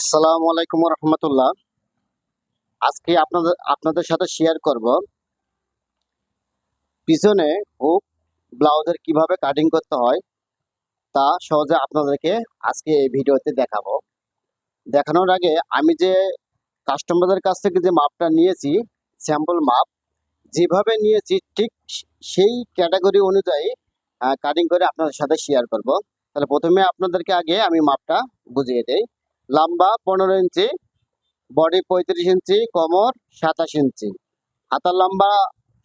আসসালামু আলাইকুম রহমতুল্লাহ। আজকে আপনাদের আপনাদের সাথে শেয়ার করব। পিছনে হুক ব্লাউজের কীভাবে কাটিং করতে হয়, তা সহজে আপনাদেরকে আজকে এই ভিডিওতে দেখাবো। দেখানোর আগে আমি যে কাস্টমারদের কাছ থেকে যে মাপটা নিয়েছি স্যাম্পল মাপ, যেভাবে নিয়েছি ঠিক সেই ক্যাটাগরি অনুযায়ী কাটিং করে আপনাদের সাথে শেয়ার করব। তাহলে প্রথমে আপনাদেরকে আগে আমি মাপটা বুঝিয়ে দেই। লম্বা পনেরো ইঞ্চি বডি পঁয়ত্রিশ ইঞ্চি কোমর সাতাশ ইঞ্চি। হাতার লম্বা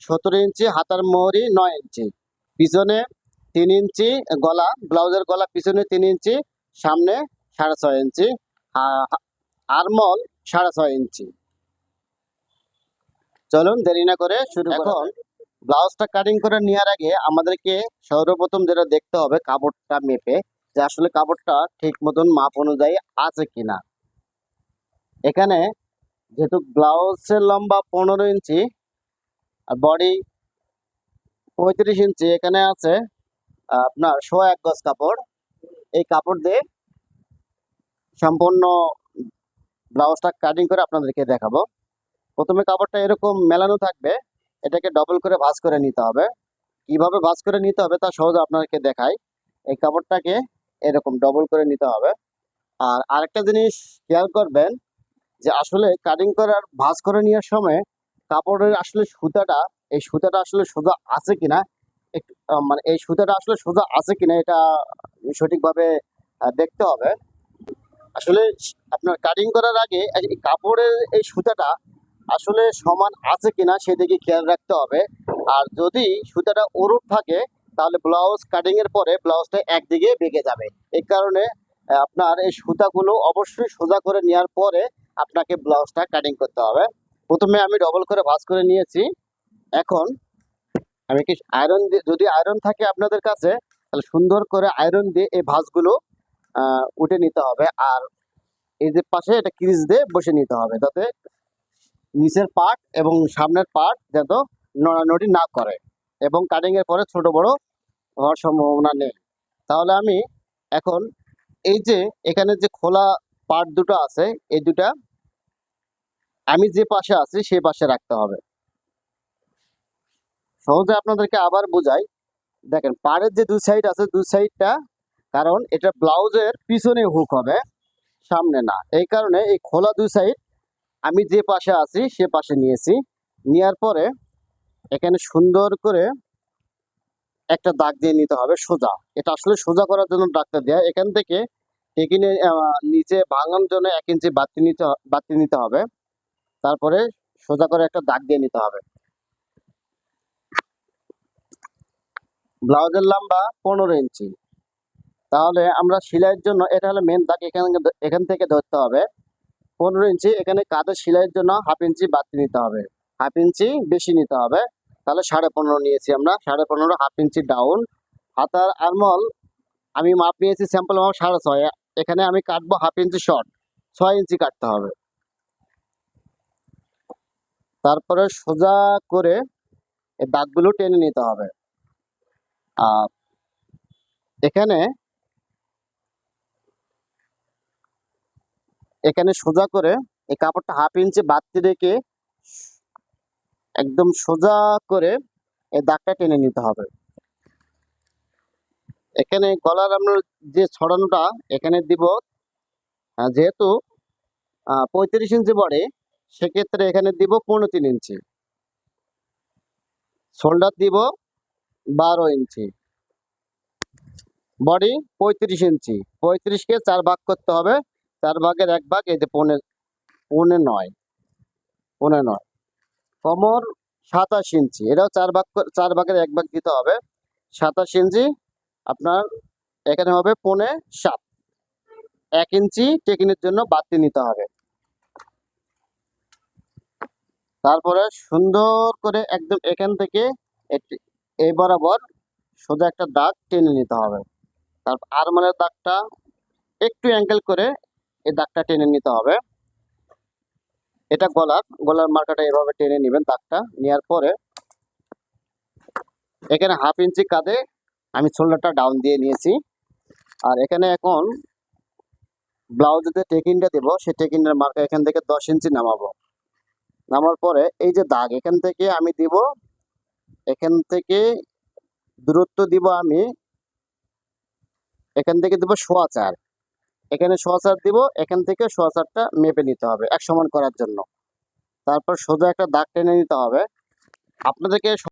সতেরো ইঞ্চি হাতার মোহরি নয় ইঞ্চি। পিছনে তিন ইঞ্চি গলা ব্লাউজের গলা পিছনে তিন ইঞ্চি সামনে সাড়ে ছয় ইঞ্চি আরমল সাড়ে ছয় ইঞ্চি। চলুন দেরি না করে শুরু এখন ব্লাউজটা কাটিং করে নেওয়ার আগে আমাদেরকে সর্বপ্রথম যেটা দেখতে হবে কাপড়টা মেপে। যে আসলে কাপড়টা ঠিক মতন মাপ অনুযায়ী আছে কিনা। এখানে যেহেতু ব্লাউজের লম্বা পনেরো ইঞ্চি আর বডি পঁয়ত্রিশ ইঞ্চি, এখানে আছে আপনার শো এক গজ কাপড়। এই কাপড় দিয়ে সম্পূর্ণ ব্লাউজটা কাটিং করে আপনাদেরকে দেখাবো। প্রথমে কাপড়টা এরকম মেলানো থাকবে, এটাকে ডবল করে ভাঁজ করে নিতে হবে। কীভাবে ভাঁজ করে নিতে হবে তা সহজে আপনাদেরকে দেখাই। এই কাপড়টাকে এরকম ডবল করে নিতে হবে। আর আরেকটা জিনিস খেয়াল করবেন যে আসলে কাটিং করার ভাঁজ করে নেওয়ার সময় কাপড়ের আসলে সুতাটা, এই সুতাটা আসলে সোজা আছে কিনা, একটু মানে এই সুতাটা আসলে সোজা আছে কিনা এটা সঠিকভাবে দেখতে হবে। আসলে আপনার কাটিং করার আগে কাপড়ের এই সুতাটা আসলে সমান আছে কিনা সেদিকে খেয়াল রাখতে হবে। আর যদি সুতাটা ওরূপ থাকে তাহলে ব্লাউজ কাটিং এর পরে ব্লাউজটা একদিকে বেঁকে যাবে। এই কারণে আপনার এই সুতাগুলো অবশ্যই সোজা করে নেওয়ার পরে আপনাকে ব্লাউজটা কাটিং করতে হবে। প্রথমে আমি ডবল করে ভাঁজ করে নিয়েছি। এখন আমি কি আয়রন যদি আয়রন থাকে আপনাদের কাছে, তাহলে সুন্দর করে আয়রন দিয়ে এই ভাঁজগুলো উঠে নিতে হবে। আর এই যে পাশে এটা ক্রিজ দিয়ে বসে নিতে হবে যাতে নিচের পার্ট এবং সামনের পার্ট যাতে নড়ানড়ি না করে। এবং কাটিং এর পরে ছোট বড় হওয়ার সম্ভাবনা নেই। তাহলে আমি এখন এই যে এখানে যে খোলা পার্ট দুটো আছে, এই দুটা আমি যে পাশে আছি সেই পাশে রাখতে হবে। সহজে আপনাদেরকে আবার বোঝাই। দেখেন, পাড়ের যে দুই সাইড আছে দুই সাইডটা কারণ এটা ব্লাউজের পিছনে হুক হবে, সামনে না। এই কারণে এই খোলা দুই সাইড আমি যে পাশে আছি, সে পাশে নিয়েছি। নেওয়ার পরে এখানে সুন্দর করে একটা দাগ দিয়ে নিতে হবে, সোজা। এটা আসলে সোজা করার জন্য দাগটা দেয়। এখান থেকে এখানে নিচে ভাঙানোর জন্য এক ইঞ্চি বাতি নিতে বাতি নিতে হবে। তারপরে সোজা করে একটা দাগ দিয়ে নিতে হবে। ব্লাউজের লম্বা পনেরো ইঞ্চি। তাহলে আমরা সেলাইয়ের জন্য, এটা হলো মেন দাগ এখান এখান থেকে ধরতে হবে। পনেরো ইঞ্চি, এখানে কাঁধের সেলাইয়ের জন্য হাফ ইঞ্চি বাড়তি নিতে হবে। হাফ ইঞ্চি বেশি নিতে হবে। তাহলে সাড়ে পনেরো নিয়েছি আমরা। সাড়ে পনেরো, হাফ ইঞ্চি ডাউন হাতার আরমল, আমি মাপ নিয়েছি স্যাম্পল মাপ সাড়ে ছয়। এখানে আমি কাটবো হাফ ইঞ্চি শর্ট ছয় ইঞ্চি কাটতে হবে। তারপরে সোজা করে এই দাগগুলো টেনে নিতে হবে। আর এখানে এখানে সোজা করে এই কাপড়টা হাফ ইঞ্চি বাড়তি রেখে একদম সোজা করে এই দাগটা টেনে নিতে হবে। এখানে গলার আমরা যে ছড়ানোটা, এখানে দিব যেহেতু পঁয়ত্রিশ ইঞ্চি বডি, সেক্ষেত্রে এখানে দিব পনেরো তিন ইঞ্চি। শোল্ডার দিব বারো ইঞ্চি। বডি পঁয়ত্রিশ ইঞ্চি। পঁয়ত্রিশকে চার ভাগ করতে হবে। চার ভাগের এক ভাগ, এই যে পৌনে পৌনে নয়। পৌনে নয়। কোমর সাতাশ ইঞ্চি। এটাও চার ভাগ চার ভাগের এক ভাগ দিতে হবে। সাতাশ ইঞ্চি আপনার এখানে হবে পৌনে সাত। এক ইঞ্চি টেকিনের জন্য বাড়তি নিতে হবে। তারপরে সুন্দর করে একদম এখান থেকে এই বরাবর সোজা একটা দাগ টেনে নিতে হবে। তারপর আরমানের দাগটা একটু অ্যাঙ্গেল করে এই দাগটা টেনে নিতে হবে। এটা গলার গলার মার্কাটা এভাবে টেনে নেবেন দাগটা নেওয়ার পরে এখানে হাফ ইঞ্চি কাঁধে আমি শোল্ডারটা ডাউন দিয়ে নিয়েছি। আর এখানে এখন ব্লাউজে টেকিনটা দেবো সেই টেকিনের মার্কা এখান থেকে দশ ইঞ্চি নামাবো। নামার পরে এই যে দাগ, এখান থেকে আমি দিব, এখান থেকে দূরত্ব দিব আমি, এখান থেকে দিব সোয়া চার। এখানে সোয়া চার দিব, এখান থেকে সোয়া চারটা মেপে নিতে হবে, এক সমান করার জন্য। তারপর সোজা একটা দাগ টেনে নিতে হবে। আপনাদেরকে